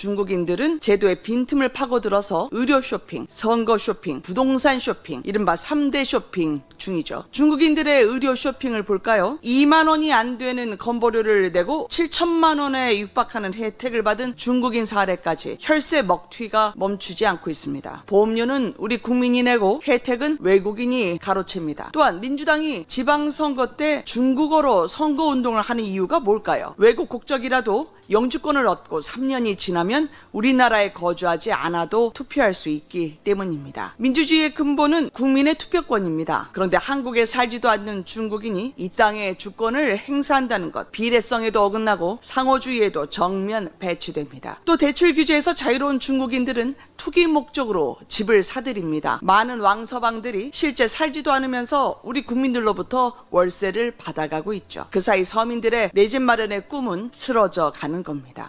중국인들은 제도의 빈틈을 파고들어서 의료 쇼핑, 선거 쇼핑, 부동산 쇼핑, 이른바 3대 쇼핑 중이죠. 중국인들의 의료 쇼핑을 볼까요? 2만 원이 안 되는 건보료를 내고 7천만 원에 육박하는 혜택을 받은 중국인 사례까지 혈세 먹튀가 멈추지 않고 있습니다. 보험료는 우리 국민이 내고 혜택은 외국인이 가로챕니다. 또한 민주당이 지방선거 때 중국어로 선거 운동을 하는 이유가 뭘까요? 외국 국적이라도 영주권을 얻고 3년이 지나면 우리나라에 거주하지 않아도 투표할 수 있기 때문입니다. 민주주의의 근본은 국민의 투표권입니다. 그런데 한국에 살지도 않는 중국인이 이 땅의 주권을 행사한다는 것 비례성에도 어긋나고 상호주의에도 정면 배치됩니다. 또 대출 규제에서 자유로운 중국인들은 투기 목적으로 집을 사들입니다. 많은 왕서방들이 실제 살지도 않으면서 우리 국민들로부터 월세를 받아가고 있죠. 그 사이 서민들의 내 집 마련의 꿈은 쓰러져 가는 겁니다.